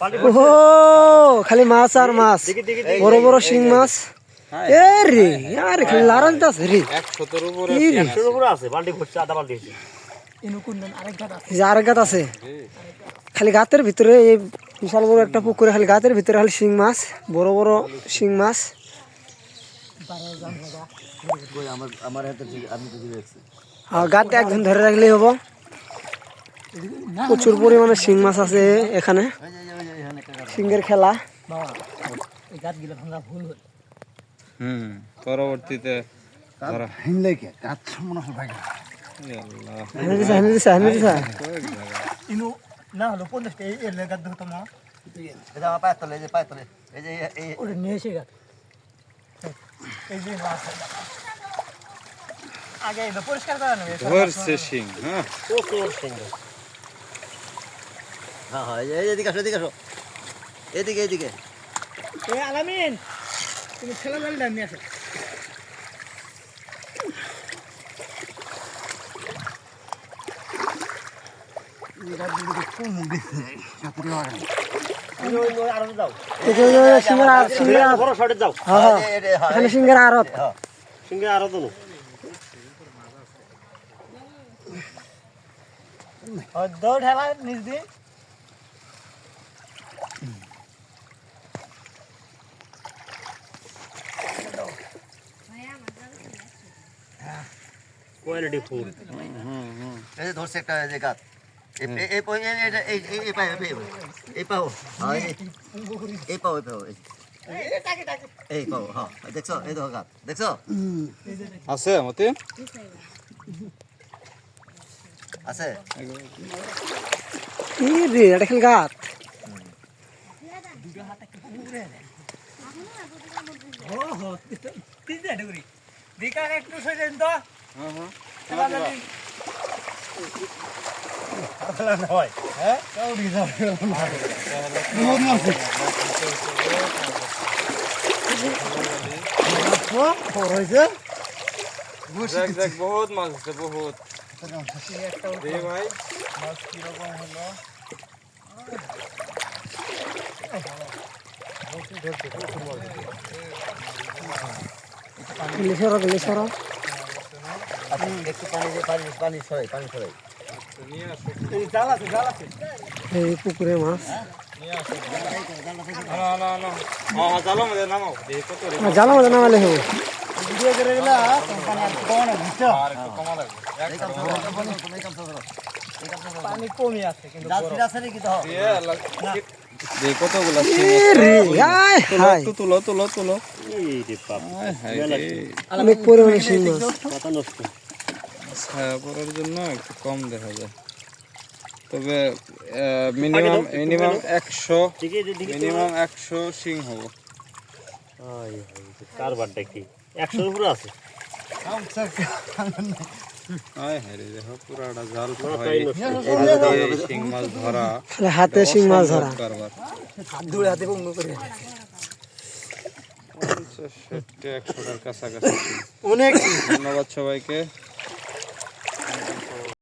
ওহো খালি মাছ আর মাছ বড় বড় শিং মাছ এ রে আরে খালি লারান আছে রে একশোর উপরে কি রে শুরু করে আছে বালতি ভরছে আধা বালতি হয়েছে এই যে আরেক গাত আছে খালি গাতের ভিতরে এই বিশাল বড় একটা পুকুরে খালি গাতের ভিতরে খালি শিং মাছ বড় বড় শিং মাছ আর গাতে একজন ধরে রাখলেই হব প্রচুর পরিমাণে শিং মাছ আছে এখানে শিংয়ের খেলা। হুম পরবর্তীতে হয় না হলো পঞ্চাশটা এই এর লেগার ধরতো মা। এটা আমার তলে এই যে পায়ের তলে। এই যে এই ওটা নিয়ে এসে গাত এই যে আগে এটা পরিষ্কার করে নেবে ধরছে সিং হ্যাঁ। হ্যাঁ হ্যাঁ এদিকে আসো এদিকে আসো। এদিকে এদিকে। এ আলামিন তুমি ছেলে জালটা নিয়ে আসো। সিঙ্গার সিঙ্গার আরত দৌড় ঠেলা নিজ কোয়ালিটি ফুল এই যে ধরছে একটা এই যে গাছ। এই এই- এই এই- এই- এই- এই- এই পাও, এই পাও, এই পাও, এই- এই পাও, এই পাও, এই। এই হ্যাঁ, দেখছ এই দেখো গাছ। দেখছ? আছে মতে? আছে? কি রে এটা খালি দেখ বহুত মাছ আছে বহুত দে ভাই গেলে সরো গেলে সরো একটু পানি দিয়ে পানি পানি ছড়াই পানি ছড়াই। নিয়ে আসো জাল আছে জাল এই পুকুরে মাছ। হ্যাঁ? হ্যাঁ আর জালা মধ্যে নামালে হবে। ভিডিও করে গেলা কমা আছে কিন্তু আছে নাকি তো? কতগুলা তুলো তুলো তুলো হায় অনেক পরিমাণে ছায়া পড়ার জন্য একটু কম দেখা যায়। তবে মিনিমাম মিনিমাম একশো মিনিমাম একশো সিং হব। কারবারটা কি? একশোর উপরে আছে? হাতে শিং মাছ ধরা। অনেক ধন্যবাদ সবাইকে।